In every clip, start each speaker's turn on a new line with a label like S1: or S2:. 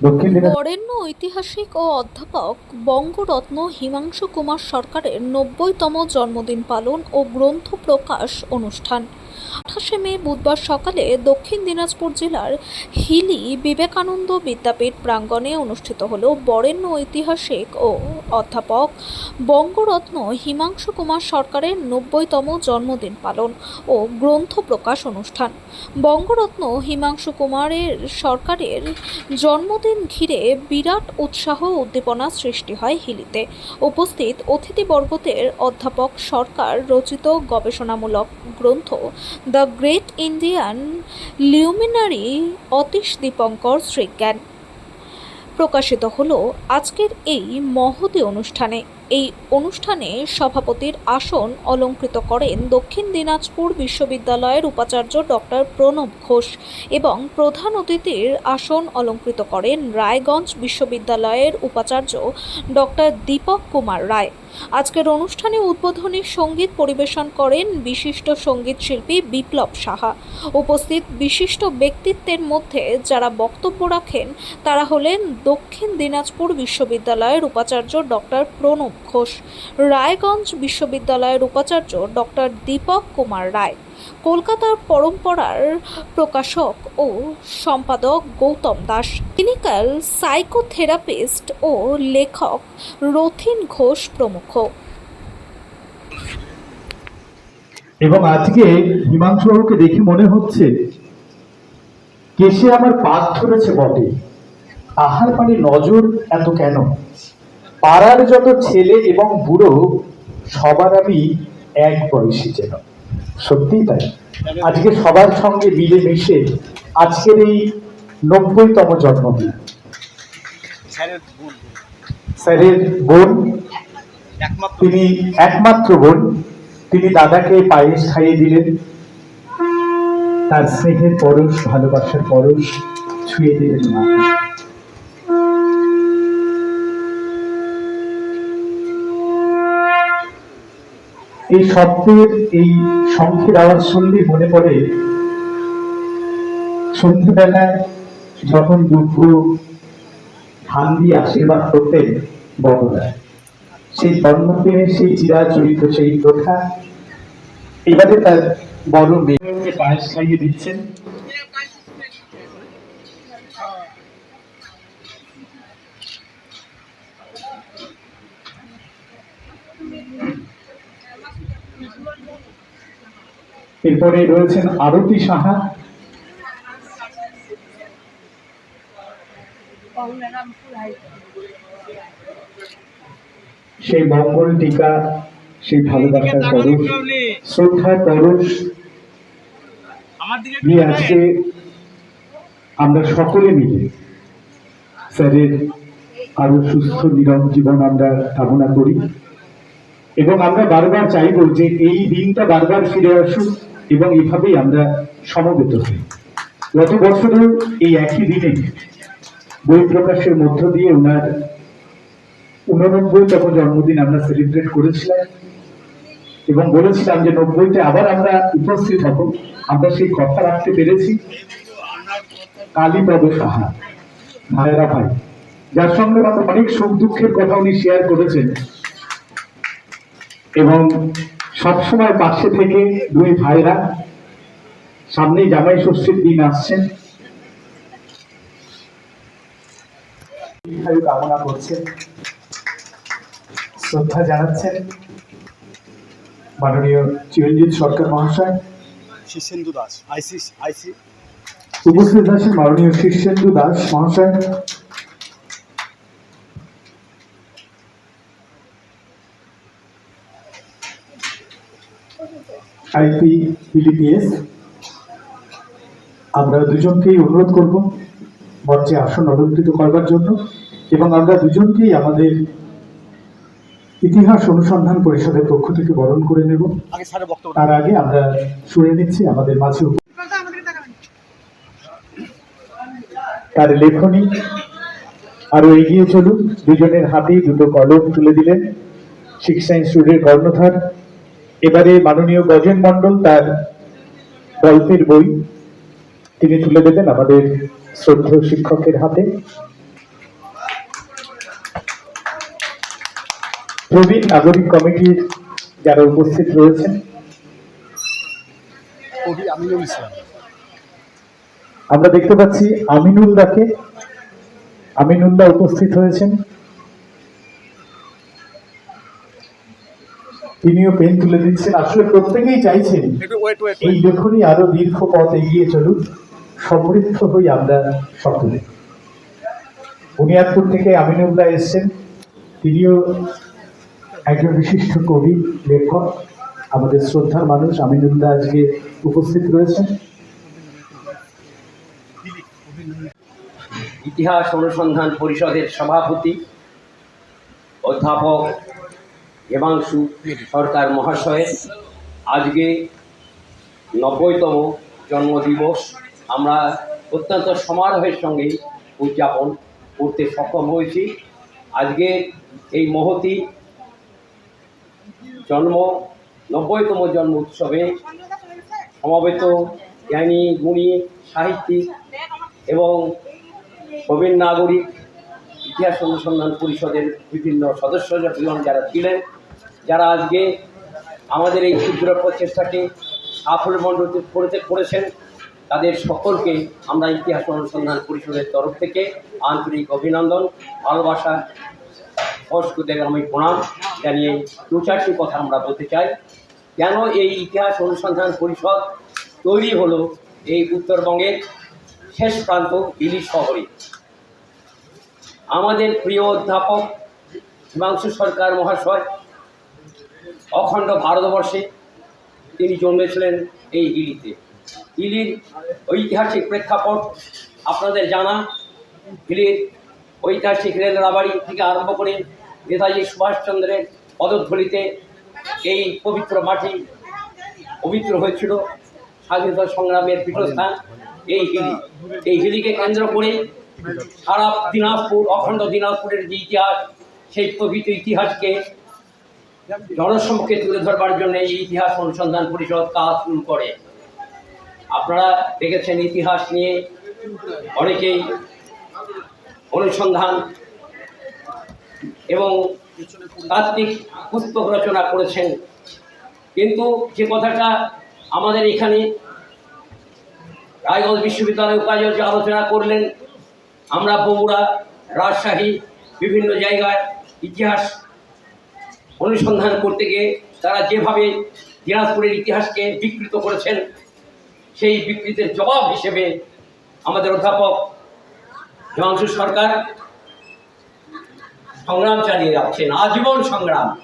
S1: বরেণ্য ঐতিহাসিক ও অধ্যাপক বঙ্গরত্ন হিমাংশু কুমার সরকারের নব্বইতম জন্মদিন পালন ও গ্রন্থ প্রকাশ অনুষ্ঠান। আঠাশে মে বুধবার সকালে দক্ষিণ দিনাজপুর জেলার হিলি বিবেকানন্দ বিদ্যাপীঠ প্রাঙ্গণে অনুষ্ঠিত হল বরেণ্য ঐতিহাসিক ও অধ্যাপক বঙ্গরত্ন হিমাংশু কুমার সরকারের নব্বইতম জন্মদিন পালন ও গ্রন্থ প্রকাশ অনুষ্ঠান। বঙ্গরত্ন হিমাংশু কুমারের সরকারের জন্মদিন ঘিরে বিরাট উৎসাহ উদ্দীপনা সৃষ্টি হয় হিলিতে। উপস্থিত অতিথিবর্গদের অধ্যাপক সরকার রচিত গবেষণামূলক গ্রন্থ the great Indian luminary Atish Dipankar Srijnan. প্রকাশিত হলো আজকের এই মহতী অনুষ্ঠানে। এই অনুষ্ঠানে সভাপতির আসন অলঙ্কৃত করেন দক্ষিণ দিনাজপুর বিশ্ববিদ্যালয়ের উপাচার্য ডক্টর প্রণব ঘোষ এবং প্রধান অতিথির আসন অলঙ্কৃত করেন রায়গঞ্জ বিশ্ববিদ্যালয়ের উপাচার্য ডক্টর দীপক কুমার রায়। আজকের অনুষ্ঠানে উদ্বোধনী সংগীত পরিবেশন করেন বিশিষ্ট সংগীত শিল্পী বিপ্লব সাহা। উপস্থিত বিশিষ্ট ব্যক্তিত্বের মধ্যে যারা বক্তব্য রাখেন, তারা হলেন দক্ষিণ দিনাজপুর বিশ্ববিদ্যালয়ের উপাচার্য ডক্টর প্রণব ঘোষ। রায়গঞ্জ বিশ্ববিদ্যালয়ের উপাচার্য ডক্টর দীপক কুমার রায়, কলকাতার পরম্পরার প্রকাশক ও সম্পাদক গৌতম দাস, ক্লিনিক্যাল সাইকোথেরাপিস্ট ও লেখক রথিন ঘোষ প্রমুখ।
S2: এবং আজকে হিমাংশু বাবুকে দেখে মনে হচ্ছে কেসে আমার পাক ধরেছে বটে। আহার পানে নজর এত কেন? পাড়ার যত ছেলে এবং বুড়ো সবার আমি এক বয়সী যেন। সত্যিই তাই। আজকে সবার সঙ্গে মিলে মিশে আজকের এই নব্বইতম জন্মদিন।
S3: স্যারের বোন।
S2: স্যারের বোন
S3: একমাত্র।
S2: তিনি একমাত্র বোন। তিনি দাদাকে পায়েস খাইয়ে দিলেন। তার স্নেহের পরশ ভালোবাসার পরশ ছুঁয়ে দিলেন মাথা এই শব্দের এই শঙ্খের আওয়াজ শুনলে মনে পড়ে, সন্ধ্যেবেলায় যখন দুঃখ ধান দিয়ে আশীর্বাদ করতেন বড়রা, সেই জন্মদিনের সেই চিরা চরিত্র সেই প্রথা, এবারে তার বড় মেয়েকে পায়েস খাইয়ে দিচ্ছেন এরপরে রয়েছেন আরতি সাহা। সেই মঙ্গল টিকা সেই ভালোবাসার পরশ শ্রদ্ধার পরশ নিয়ে আজকে আমরা সকলে মিলে স্যারের আরও সুস্থ নিরম জীবন আমরা কামনা করি। এবং আমরা বারবার চাইব যে এই দিনটা বারবার ফিরে আসুক এবং এভাবেই আমরা সমবেত হই। গত বছরও এই একই দিনে বই প্রকাশের মধ্য দিয়ে ওনার উননব্বইতম জন্মদিন আমরা সেলিব্রেট করেছিলাম এবং বলেছিলাম যে নব্বইতে আবার আমরা উপস্থিত হব। আমরা সেই কথা রাখতে পেরেছি। কালীপদ সাহা ভাইরা ভাই, যার সঙ্গে অনেক সুখ দুঃখের কথা উনি শেয়ার করেছেন। এবং সবসময় পাশে থেকে দুই ভাইরা সামনেই জামাই ষষ্ঠীর দিন আসছেন দীর্ঘায়ু কামনা করছেন শ্রদ্ধা জানাচ্ছেন মাননীয় চিরঞ্জিত সরকার মহাশয়।
S3: শীর্ষেন্দু দাস আইসি আইসি
S2: উপস্থিত আছেন মাননীয় শীর্ষেন্দু দাস মহাশয়। আইপি পিডিপিএস আমরা দুজনকেই অনুরোধ করব মঞ্চে আসন অলঙ্কৃত করবার জন্য এবং আমরা দুজনকেই আমাদের ইতিহাস অনুসন্ধান পরিষদের পক্ষ থেকে বরণ করে নেব। তার আগে আমরা শুনে নিচ্ছি আমাদের মাঝে তার লেখনী। আরও এগিয়ে চলুন। দুজনের হাতেই দুটো কলম তুলে দিলেন। শিক্ষা ইনস্টিটিউটের কর্ণধার এবারে মাননীয় গজেন মন্ডল তার গল্পের বই তিনি তুলে দেবেন আমাদের শ্রদ্ধেয় শিক্ষকের হাতে। প্রবীণ নাগরিক কমিটির যারা উপস্থিত রয়েছেন। আমরা দেখতে পাচ্ছি আমিনুল্লাকে আমিনুল্লাহ উপস্থিত হয়েছেন। তিনিও পেন তুলে দিচ্ছেন। আসলে প্রত্যেকেই চাইছেন এই লেখনী আরও দীর্ঘ পথ এগিয়ে চলুন সমৃদ্ধ হই আমরা সকলে। বুনিয়াদপুর থেকে আমিনুল্লাহ এসেছেন। তিনিও একজন বিশিষ্ট কবি লেখক। আমাদের শ্রদ্ধার মানুষ আমিনুল্লাহ আজকে উপস্থিত রয়েছেন।
S4: ইতিহাস অনুসন্ধান পরিষদের সভাপতি অধ্যাপক হেমাংশু সরকার মহাশয়ের আজকে নব্বইতম জন্মদিবস। আমরা অত্যন্ত সমারোহের সঙ্গে উদযাপন করতে সক্ষম হয়েছি। আজকে এই মহতি জন্ম, নব্বইতম জন্ম উৎসবে সমবেত জ্ঞানী, গুণী, সাহিত্যিক এবং প্রবীণ নাগরিক ইতিহাস অনুসন্ধান পরিষদের বিভিন্ন সদস্যজন যারা ছিলেন যারা আজকে আমাদের এই ক্ষুদ্র প্রচেষ্টাকে সাফল্যমণ্ডিত করতে করেছেন, তাদের সকলকে আমরা ইতিহাস অনুসন্ধান পরিষদের তরফ থেকে আন্তরিক অভিনন্দন, ভালোবাসা স্পষ্টদের আমি প্রণাম জানিয়ে দু চারটি কথা আমরা বলতে চাই। কেন এই ইতিহাস অনুসন্ধান পরিষদ তৈরি হলো এই উত্তরবঙ্গের শেষ প্রান্ত দিল্লি শহরে? আমাদের প্রিয় অধ্যাপক হিমাংশু সরকার মহাশয় অখণ্ড ভারতবর্ষে তিনি জন্মেছিলেন এই হিলিতে হিলির ঐতিহাসিক প্রেক্ষাপট আপনাদের জানা। হিলির ঐতিহাসিক রেল রাবাড়ি থেকে আরম্ভ করে নেতাজি সুভাষচন্দ্রের পদধ্বলিতে এই পবিত্র মাটি পবিত্র হয়েছিল স্বাধীনতা সংগ্রামের পীঠস্থান এই হিলি এই হিলিকে কেন্দ্র করে সারা দিনাজপুর, অখণ্ড দিনাজপুরের যে ইতিহাস, সেই পবিত্র ইতিহাসকে জনসম্মুখে তুলে ধরবার জন্য এই ইতিহাস অনুসন্ধান পরিষদ কাজ শুরু করে। আপনারা দেখেছেন ইতিহাস নিয়ে অনেকেই অনুসন্ধান এবং তাত্ত্বিক পুস্তক রচনা করেছেন। কিন্তু যে কথাটা আমাদের এখানে রায়গঞ্জ বিশ্ববিদ্যালয় উপাচার্য আলোচনা করলেন, আমরা বগুড়া, রাজশাহী, বিভিন্ন জায়গায় ইতিহাস অনুসন্ধান করতে গিয়ে তারা যেভাবে দিনাজপুরের ইতিহাসকে বিকৃত করেছেন, সেই বিকৃতের জবাব হিসেবে আমাদের অধ্যাপক হিমাংশু সরকার সংগ্রাম চালিয়ে যাচ্ছেন, আজীবন সংগ্রাম।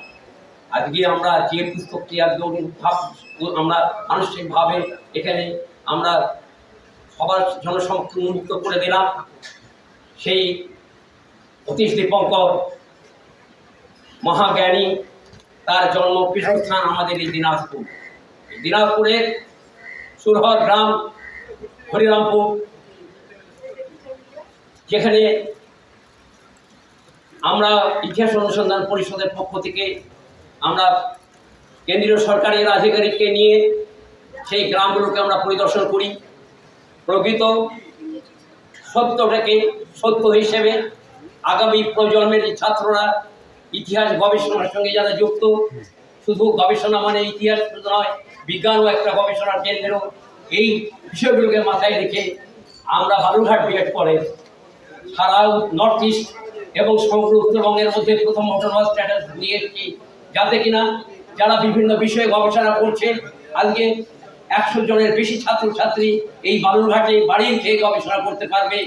S4: আজকে আমরা যে পুস্তকটি আজকে উদ্ভাব- আমরা আনুষ্ঠানিকভাবে এখানে আমরা সবার জনসমক্ষে উন্মুক্ত করে দিলাম, সেই অতীশ দীপঙ্কর মহাজ্ঞানী, তার জন্ম পীঠস্থান আমাদের এই দিনাজপুর। দিনাজপুরের সুরহর গ্রাম, হরিরামপুর, যেখানে আমরা ইতিহাস অনুসন্ধান পরিষদের পক্ষ থেকে আমরা কেন্দ্রীয় সরকারের আধিকারিককে নিয়ে সেই গ্রামগুলোকে আমরা পরিদর্শন করি। প্রকৃত সত্যটাকে সত্য হিসেবে আগামী প্রজন্মের ছাত্ররা ইতিহাস গবেষণার সঙ্গে যারা যুক্ত, শুধু গবেষণা মানে ইতিহাস নয়, বিজ্ঞানও একটা গবেষণার কেন্দ্র। এই বিষয়গুলোকে মাথায় রেখে আমরা বালুরঘাট বিএড করে সারা নর্থ ইস্ট এবং সমগ্র উত্তরবঙ্গের মধ্যে প্রথম অটোনমাস স্ট্যাটাস নিয়ে এসেছি। যাতে কিনা যারা বিভিন্ন বিষয়ে গবেষণা করছে, আজকে একশো জনের বেশি ছাত্রছাত্রী এই বালুরঘাটে বাড়ির খেয়ে গবেষণা করতে পারবে।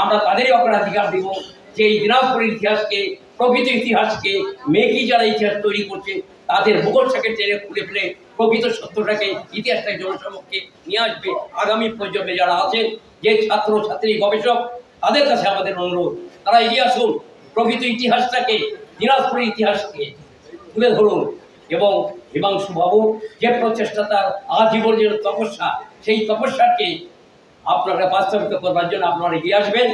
S4: আমরা তাদেরই অগ্রাধিকার দিব। এই দিনাজপুরের ইতিহাসকে, প্রকৃত ইতিহাসকে মেকি যারা ইতিহাস তৈরি করছে, তাদের ভূগোলটাকে টেনে খুলে ফেলে প্রকৃত সত্যটাকে ইতিহাসটাকে জনসমক্ষে নিয়ে আসবে আগামী প্রজন্মে যারা আছেন, যে ছাত্র, ছাত্রী, গবেষক, তাদের কাছে আমাদের অনুরোধ, তারা এগিয়ে আসুন, প্রকৃত ইতিহাসটাকে, দিনাজপুরের ইতিহাসকে তুলে ধরুন এবং হিমাংশু বাবু যে প্রচেষ্টা তার আজীবনের তপস্যা, সেই তপস্যাকে আপনারা বাস্তবিত করবার জন্য আপনারা এগিয়ে আসবেন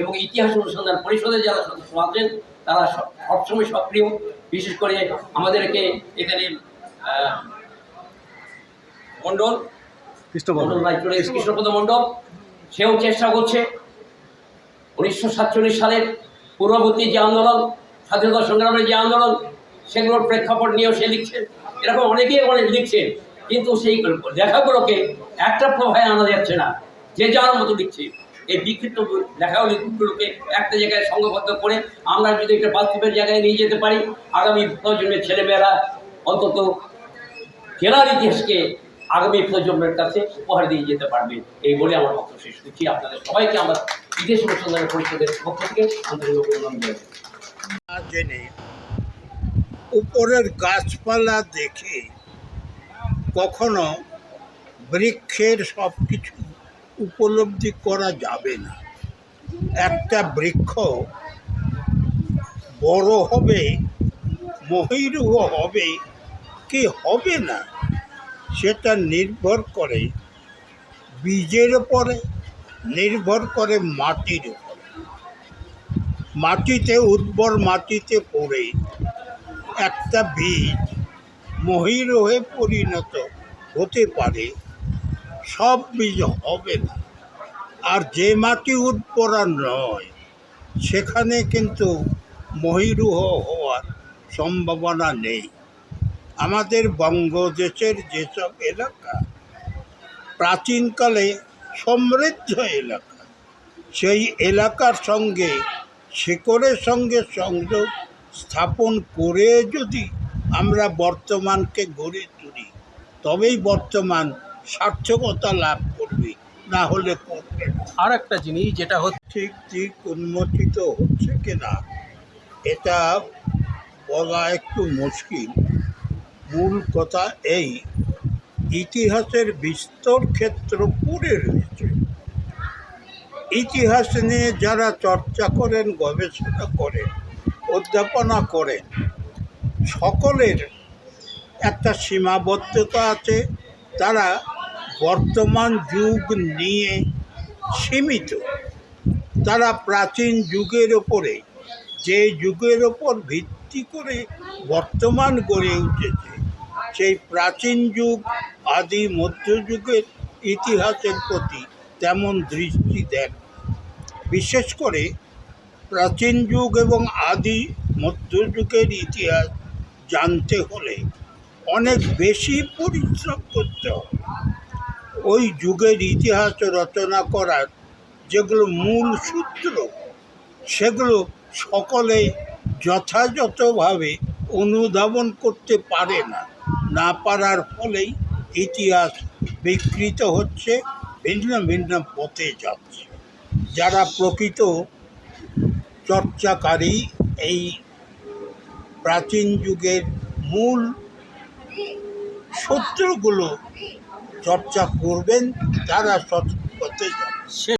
S4: এবং ইতিহাস অনুসন্ধান পরিষদের যারা সদস্য আছেন তারা সবসময় সক্রিয়। বিশেষ করে আমাদেরকে এখানে মণ্ডল কৃষ্ণপদ মণ্ডল সেও চেষ্টা করছে। উনিশশো সাতচল্লিশ সালের পূর্ববর্তী যে আন্দোলন স্বাধীনতা সংগ্রামের যে আন্দোলন সেগুলোর প্রেক্ষাপট নিয়েও সে লিখছেন এরকম অনেকেই অনেক লিখছেন কিন্তু সেই লেখাগুলোকে একটা প্রভাবে আনা যাচ্ছে না। যে যার মতো লিখছে এই বিক্ষিপ্ত লেখাগুলিগুলোকে একটা জায়গায় সংঘবদ্ধ করে আমরা যদি একটা বাস্তবের জায়গায় নিয়ে যেতে পারি, আগামী প্রজন্মের ছেলেমেয়েরা অন্তত জেলার ইতিহাসকে আগামী প্রজন্মের কাছে উপহার দিয়ে যেতে পারবে। এই বলে আমার বক্তব্য শেষ করছি। আপনাদের সবাইকে আমার ইতিহাস অনুসন্ধান পরিষদের পক্ষ থেকে আন্তরিক অভিনন্দন।
S5: জেনে উপরের গাছপালা দেখে কখনো বৃক্ষের সব কিছু উপলব্ধি করা যাবে না। একটা বৃক্ষ বড় হবে মহিরুহ হবে, কি হবে না, সেটা নির্ভর করে বীজের উপরে, নির্ভর করে মাটির উপরে। মাটিতে, উর্বর মাটিতে পড়ে একটা বীজ মহির হয়ে পরিণত হতে পারে সব বীজ হবে না। আর যে মাটি উর্বরা নয়, সেখানে কিন্তু মহিরুহ হওয়ার সম্ভাবনা নেই। আমাদের বঙ্গদেশের যেসব এলাকা, প্রাচীনকালে সমৃদ্ধ এলাকা, সেই এলাকার সঙ্গে শিকড়ের সঙ্গে সংযোগ স্থাপন করে যদি আমরা বর্তমানকে গড়ে তুলি, তবেই বর্তমান সার্থকতা লাভ করবে না হলে করবে
S3: আর একটা জিনিস যেটা হচ্ছে
S5: ঠিক ঠিক উন্মোচিত হচ্ছে কিনা এটা বলা একটু মুশকিল। মূল কথা এই ইতিহাসের বিস্তর ক্ষেত্র পড়ে রয়েছে। ইতিহাস নিয়ে যারা চর্চা করেন গবেষণা করেন অধ্যাপনা করেন সকলের একটা সীমাবদ্ধতা আছে। তারা বর্তমান যুগ নিয়ে সীমিত। তারা প্রাচীন যুগের ওপরে, যে যুগের ওপর ভিত্তি করে বর্তমান গড়ে উঠেছে, সেই প্রাচীন যুগ, আদি মধ্যযুগের ইতিহাসের প্রতি তেমন দৃষ্টি দেন বিশেষ করে প্রাচীন যুগ এবং আদি মধ্যযুগের ইতিহাস জানতে হলে অনেক বেশি পরিশ্রম করতে হবে। ওই যুগের ইতিহাস রচনা করার যেগুলো মূল সূত্র, সেগুলো সকলে যথাযথভাবে অনুধাবন করতে পারে না। না পারার ফলেই ইতিহাস বিকৃত হচ্ছে, ভিন্ন ভিন্ন পথে যাচ্ছে। যারা প্রকৃত চর্চাকারী, এই প্রাচীন যুগের মূল সূত্রগুলো চর্চা করবেন তারা সচেতন করতে যাবে।